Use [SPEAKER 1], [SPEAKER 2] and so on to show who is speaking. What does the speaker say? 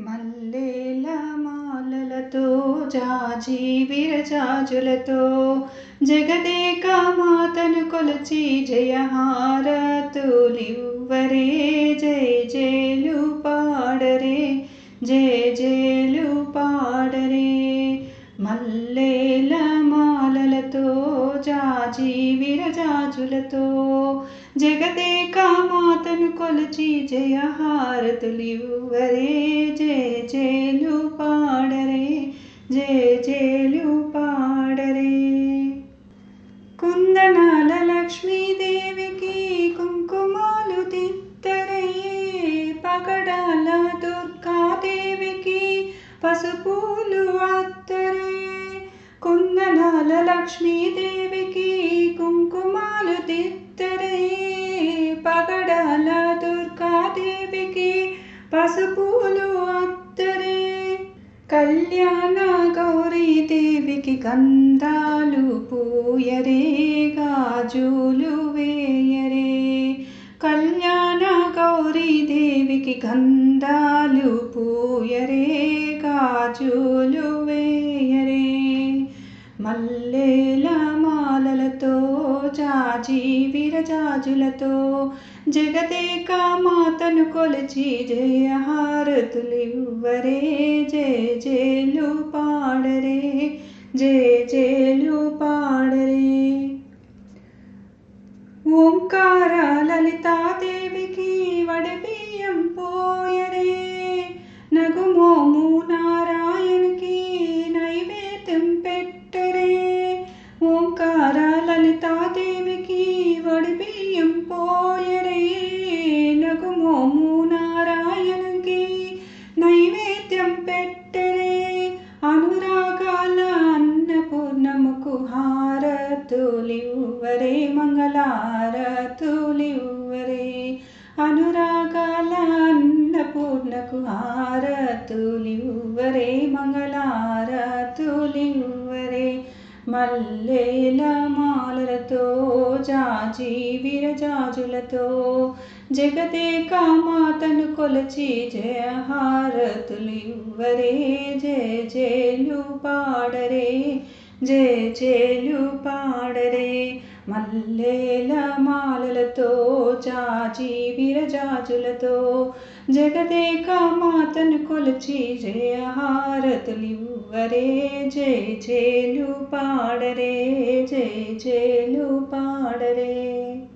[SPEAKER 1] మల్లేల మాలలతో జాజి విరజాజులతో జగదేక మాతను కొలచి జయహారతులివ్వరే జయ జేలు పాడరే జయ జేలు పాడరే. మల్లెల చాచి విరజాజులతో జగదేక మాతను కొలచి జయహారతులివ్వరే జయ జయలు పాడరే జయ జయలు పాడరే. కుందనాల లక్ష్మీదేవికి కుంకుమాలు తిత్తరయ్యే పగడాల దుర్గాదేవికి పసుపు లక్ష్మీదేవికి కుంకుమాలు తిత్తరే పగడాల దుర్గాదేవికి పసుపులు అత్తరే కళ్యాణ గౌరీదేవికి గంధాలు పూయరే గాజులు వేయరే. కళ్యాణ గౌరీదేవికి గంధాలు పూయరే గాజులు వేయరే. మల్లెల మాలలతో చాచి విరజాజులతో జగదేక మాతను కొలిచి జయహారతులివ్వరే జయ జేలు పాడరే జయ జేలు పాడరే. ఓంకార లలితాదే లలితాదేవికి వడిబియ్యం పోయరే నగుమోము నారాయణకి నైవేద్యం పెట్టరే అనురాగాల అన్నపూర్ణముకు హారతులివ్వరే మంగళారతులివ్వరే. అనురాగాల అన్నపూర్ణకు హారతులివ్వరే మంగళారతులివ్వరే. మల్లెల మాలలతో జాజి విరజాజులతో జగదేక మాతను కొలచి జయహారతులివ్వరే జయ జయలు పాడరే జయ జయలు పాడరే మల్లేల మాలలతో చాచి విరజాజులతో జగదేక మాతను కొలచి జయహారతులివ్వరే జయ చేలు పాడరే జయ చేలు పాడరే.